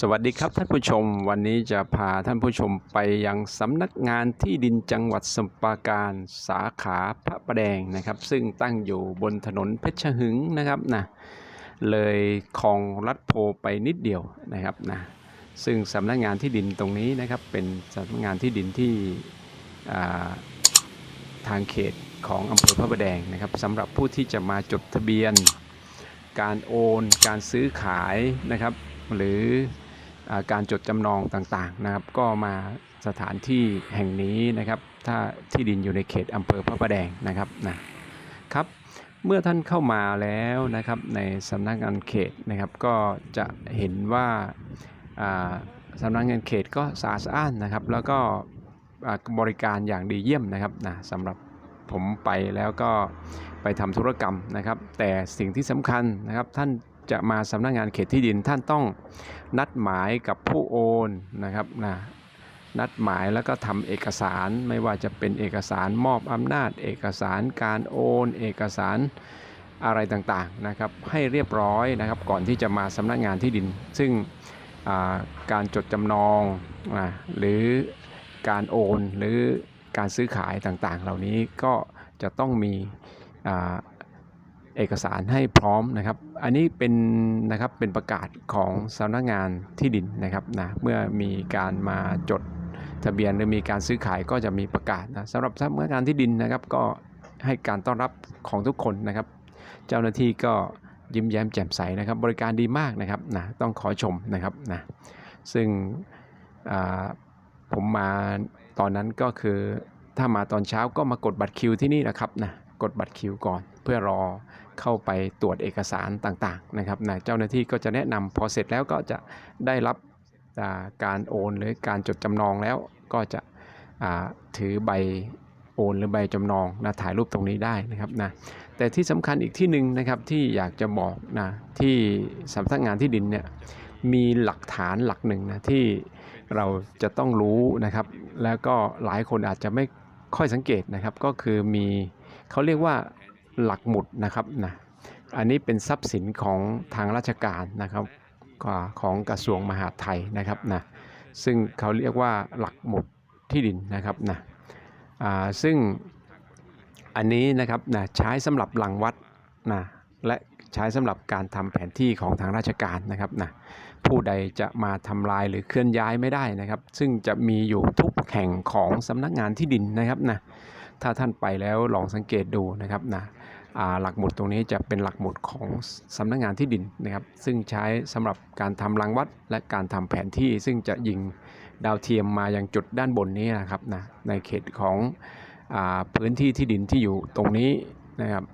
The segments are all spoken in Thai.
สวัสดีครับท่านผู้ชมวันนี้จะพาท่านผู้ชมไปยังสำนักงานที่ดินจังหวัดสมุพรปราการสาขาพระประแดงนะครับ ซึ่งตั้งอยู่บนถนนเพชรหึงนะครับนะเลยคลองลัดโพไปนิดเดียวนะครับนะซึ่งสำนักงานที่ดินตรงนี้นะครับเป็นสำนักงานที่ดินที่ทางเขตของอำเภอพระประแดงนะครับสำหรับผู้ที่จะมาจดทะเบียน การโอน การซื้อขายนะครับหรือ การจดจำนองต่างๆนะครับ ก็มาสถานที่แห่งนี้นะครับ ถ้าที่ดินอยู่ในเขตอำเภอพระประแดงนะครับนะครับเมื่อท่านเข้ามาแล้วนะครับในสำนักงานเขตนะครับ ก็จะเห็นว่าสำนักงานเขตก็สะอาดสะอ้านนะครับ แล้วก็บริการอย่างดีเยี่ยมนะครับนะสำหรับผมไปแล้วก็ไปทำธุรกรรมนะครับ แต่สิ่งที่สำคัญนะครับท่าน จะมาสำนักงานเขตที่ดินท่านต้องนัดหมายกับผู้โอนนะครับนะนัดหมายแล้วก็ทำเอกสารไม่ว่าจะเป็นเอกสารมอบอำนาจ เอกสารการโอน เอกสารอะไรต่างๆนะครับให้เรียบร้อยนะครับก่อนที่จะมาสำนักงานที่ดิน ซึ่งการจดจำนองหรือการโอนหรือการซื้อขายต่างๆ เหล่านี้ก็จะต้องมี เอกสารให้พร้อมนะครับ อันนี้เป็นนะครับเป็นประกาศของสำนักงานที่ดินนะครับนะเมื่อมีการมาจดทะเบียนหรือมีการซื้อขายก็จะมีประกาศนะสำหรับสำนักงานที่ดินนะครับ ก็ให้การต้อนรับของทุกคนนะครับ เจ้าหน้าที่ก็ยิ้มแย้มแจ่มใสนะครับ บริการดีมากนะครับนะต้องขอชมนะครับนะซึ่งผมมาตอนนั้นก็คือถ้ามาตอนเช้าก็มากดบัตรคิวที่นี่นะครับนะ กดบัตรคิวก่อน เพื่อรอเข้าไปตรวจเอกสารต่างๆนะครับนะเจ้าหน้าที่ก็จะแนะนำพอเสร็จแล้วก็จะได้รับการโอนหรือการจดจำนองแล้วก็จะถือใบโอนหรือใบจำนองนะถ่ายรูปตรงนี้ได้นะครับนะแต่ที่สำคัญอีกที่หนึ่งนะครับที่อยากจะบอกนะที่สำนักงานที่ดินเนี่ยมีหลักฐานหลักหนึ่งนะที่เราจะต้องรู้นะครับ แล้วก็หลายคนอาจจะไม่ค่อยสังเกตนะครับ ก็คือมี เขาเรียกว่าหลักหมุดนะครับนะอันนี้เป็นทรัพย์สินของทางราชการนะครับของกระทรวงมหาดไทยนะครับนะซึ่งเขาเรียกว่าหลักหมุดที่ดินนะครับนะซึ่งอันนี้นะครับนะใช้สำหรับหลังวัดนะและใช้สำหรับการทำแผนที่ของทางราชการนะครับนะผู้ใดจะมาทำลายหรือเคลื่อนย้ายไม่ได้นะครับ ซึ่งจะมีอยู่ทุกแห่งของสำนักงานที่ดินนะครับนะ ถ้าท่านไปแล้วลองสังเกตดูนะครับนะหลักหมุดตรงนี้จะเป็นหลักหมุดของสำนักงานที่ดินนะครับ ซึ่งใช้สำหรับการทำรังวัดและการทำแผนที่ ซึ่งจะยิงดาวเทียมมายังจุดด้านบนนี้นะครับนะในเขตของอพื้นที่ที่ดินที่อยู่ตรงนี้นะครับ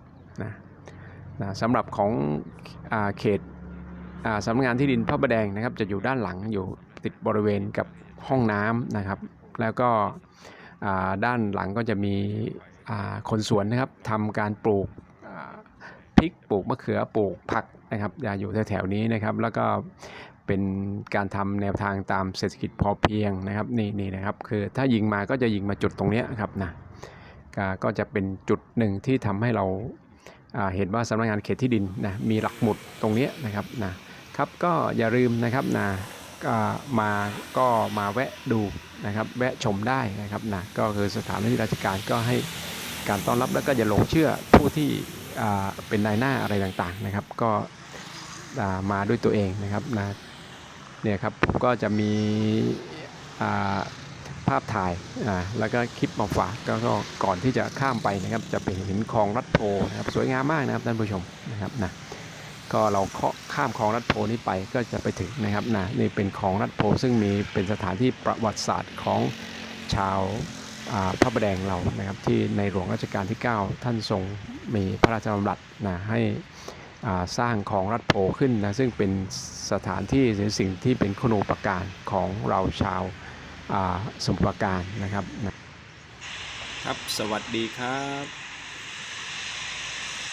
นะนะสำหรับของอเขตสำนักงานที่ดินพระประแดงนะครับ จะอยู่ด้านหลังอยู่ติดบริเวณกับห้องน้ำนะครับ แล้วก็ ด้านหลังก็จะมีคนสวนนะครับทำการปลูกพริกปลูกมะเขือปลูกผักนะครับอย่าอยู่แถวๆนี้นะครับ แล้วก็เป็นการทำแนวทางตามเศรษฐกิจพอเพียงนะครับนี่นี่นะครับ คือถ้ายิงมาก็จะยิงมาจุดตรงนี้ครับนะก็จะเป็นจุดหนึ่งที่ทำให้เราเห็นว่าสำนักงานเขตที่ดินนะมีหลักหมุดตรงนี้นะครับนะครับก็อย่าลืมนะครับนะ มาก็มาแวะดูนะครับแวะชมได้นะครับนะก็คือสถานที่ราชการก็ให้การต้อนรับแล้วก็อย่าหลงเชื่อผู้ที่เป็นนายหน้าอะไรต่างๆนะครับ ก็มาด้วยตัวเองนะครับนะเนี่ยครับผมก็จะมีภาพถ่ายอ่าแล้วก็คลิปมาฝากก็ก่อนที่จะข้ามไปนะครับ จะไปเห็นคลองรัดโพนะครับสวยงามมากนะครับท่านผู้ชมนะครับนะ ก็เราเคาะข้ามคลองรัดโพนี้ไปก็จะไปถึงนะครับนะนี่เป็นคลองรัดโพซึ่งมีเป็นสถานที่ประวัติศาสตร์ของชาวาพระประแดงเรานะครับที่ในหลวงรัชกาลที่ 9 ท่านทรงมีพระราชดำรัสนะให้สร้างคลองรัดโพขึ้นนะซึ่งเป็นสถานที่หรือสิ่งที่เป็นคุณูปการของเราชาวาสมุทรปราการนะครับนะครับ สวัสดีครับ